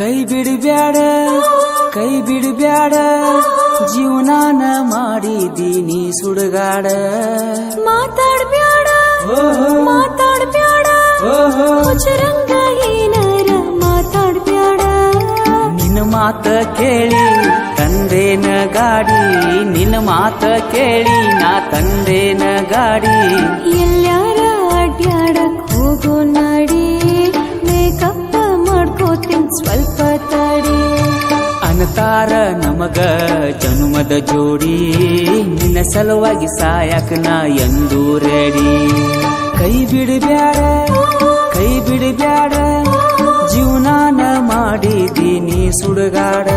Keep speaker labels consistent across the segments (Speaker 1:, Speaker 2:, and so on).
Speaker 1: ಕೈ ಬಿಡಬ್ಯಾಡ ಕೈ ಬಿಡಬ್ಯಾಡ ಜೀವನಾನ ಮಾಡಿದೀನಿ ಸುಡುಗಾಡ
Speaker 2: ಮಾತಾಡ್ಬ್ಯಾಡ
Speaker 1: ಓಹೋ.
Speaker 2: ಮಾತಾಡ್ಬ್ಯಾಡ
Speaker 1: ಓಹೋ.
Speaker 2: ಹುಚ್ಚರಂಗ ಏನಾರ ಮಾತಾಡ್ಬ್ಯಾಡ
Speaker 1: ನಿನ್ನ ಮಾತ ಕೇಳಿ ತಂದೇನ ಗಾಡಿ ನಿನ್ನ ಮಾತ ಕೇಳಿ ನಾ ತಂದೇನ ಗಾಡಿ
Speaker 2: ಎಲ್ಲಾರ
Speaker 1: ಅನತಾರ ನಮಗ ಜನುಮದ ಜೋಡಿ, ನಿನ್ನ ಸಲುವಾಗಿ ಸಾಯಕ ನಾ ಎಂದು ರೆಡಿ. ಕೈ ಬಿಡಬ್ಯಾಡ ಕೈ ಬಿಡಬ್ಯಾಡ ಜೀವನಾನ ಮಾಡಿದೀನಿ ಸುಡುಗಾಡ.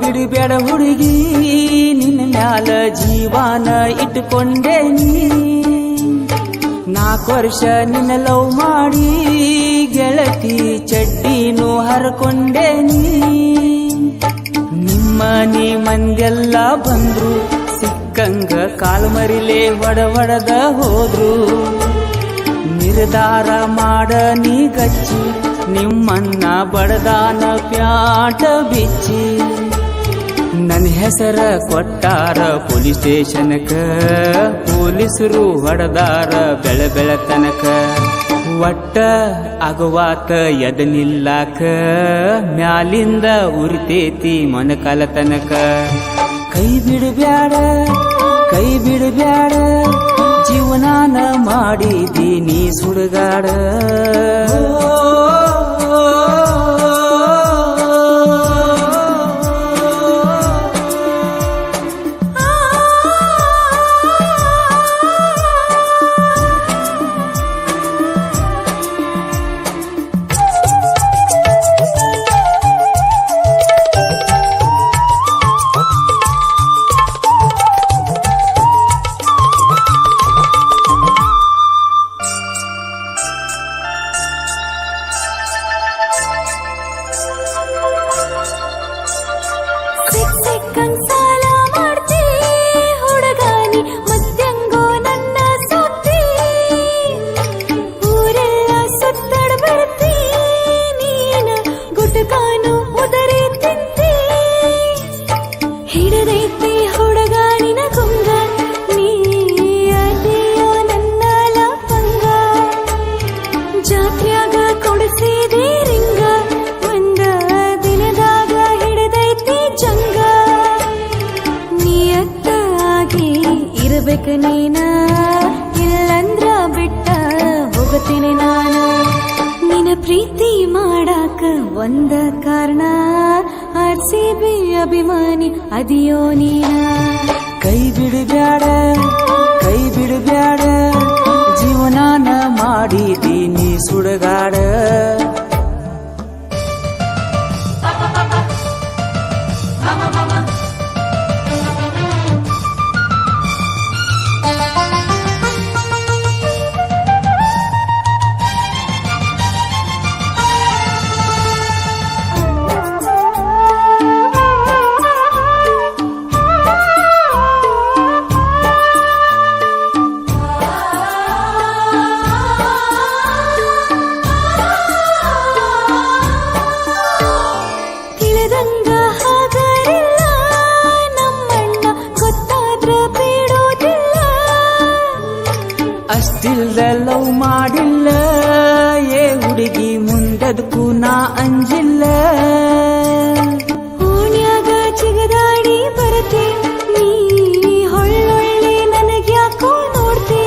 Speaker 1: ಬಿಡಬೇಡ ಹುಡುಗಿ, ನಿನ್ನ ಮ್ಯಾಲ ಜೀವಾನ ಇಟ್ಟುಕೊಂಡೇನಿ ನಾಲ್ಕು ವರ್ಷ ನಿನ್ನ ಲವ್ ಮಾಡಿ, ಗೆಳತಿ ಚಡ್ಡಿನೂ ಹರ್ಕೊಂಡೇನಿ ನಿಮ್ಮ ನೀ ಮಂದೆಲ್ಲ ಬಂದ್ರು, ಸಿಕ್ಕಂಗ ಕಾಲು ಮರಿಲೇ ಹೊಡ ಹೊಡೆದ ಹೋದ್ರು. ನಿರ್ಧಾರ ಮಾಡ ನೀ ಗಚ್ಚಿ, ನಿಮ್ಮನ್ನ ಬಡದಾನ ಪ್ಯಾಟ ಬಿಚ್ಚಿ. ನನ್ನ ಹೆಸರ ಕೊಟ್ಟಾರ ಪೊಲೀಸ್ ಸ್ಟೇಷನ್ಕ. ಪೊಲೀಸರು ಹೊಡೆದಾರ ಬೆಳೆ ಬೆಳೆ ತನಕ ಒಟ್ಟ ಅಗವಾತ ಎದನಿಲ್ಲಾಕ ಮ್ಯಾಲಿಂದ ಉರಿತೇತಿ ಮೊನಕಾಲ ತನಕ ಕೈ ಬಿಡಬ್ಯಾಡ ಕೈ ಬಿಡಬ್ಯಾಡ. ಜೀವನಾನ ಮಾಡಿದೀನಿ ಸುಡುಗಾಡ.
Speaker 2: ನೀನ ಇಲ್ಲಂದ್ರ ಬಿಟ್ಟ ಹೋಗತೀನಿ ನಾನು. ನಿನ ಪ್ರೀತಿ ಮಾಡಾಕ ಒಂದ ಕಾರಣ ಆರ್ ಸಿ ಬಿ ಅಭಿಮಾನಿ ಅದಿಯೋ ನೀನ.
Speaker 1: ಕೈ ಬಿಡಬ್ಯಾಡ ಕೈ ಬಿಡಬ್ಯಾಡ ಜೀವನಾನ ಮಾಡಿದೀನಿ ಸುಡುಗಾಡ. ಅಷ್ಟಿಲ್ದ ಲವ್ ಮಾಡಿಲ್ಲ ಏ ಹುಡುಗಿ ಮುಂದದಕ್ಕೂ ನಾ ಅಂಜಿಲ್ಲ
Speaker 2: ಓಣ್ಯಾಗ ಚಿಗದಾಡಿ ಬರತಿ ನೀ ಹೊಳ್ಳೊಳ್ಳೆ ನನಗ್ಯಾಕೋ ನೋಡ್ತಿ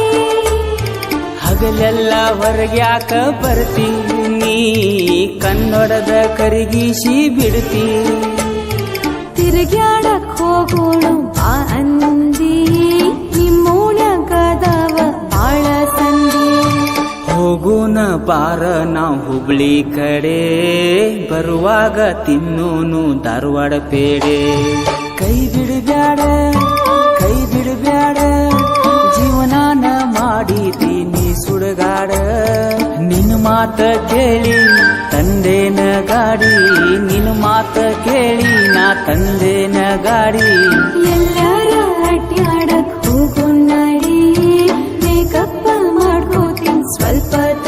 Speaker 1: ಹಗಲೆಲ್ಲ ಹೊರಗ್ಯಾಕ ಬರ್ತಿ ನೀ ಕನ್ನಡದ ಕರಿಗೀಸಿ ಬಿಡ್ತಿ
Speaker 2: ತಿರುಗ್ಯಾಡಕ್ ಹೋಗೋಣ ಬಾ ಅಂದಿ
Speaker 1: ಪಾರ ನಾವು ಹುಬ್ಳಿ ಕಡೆ ಬರುವಾಗ ತಿನ್ನೋನು ಧಾರವಾಡ ಪೇಡೆ. ಕೈ ಬಿಡಬ್ಯಾಡ ಕೈ ಬಿಡಬ್ಯಾಡ, ಜೀವನಾನ ಮಾಡಿ ಮಾಡಿದೀನಿ ಸುಡಗಾಡ. ನಿನ್ನ ಮಾತ ಕೇಳಿ ತಂದೇನ ಗಾಡಿ ನಿನ್ನ ಮಾತ ಕೇಳಿ ನಾ ತಂದೇನ ಗಾಡಿ.
Speaker 2: ಸ್ವಲ್ಪ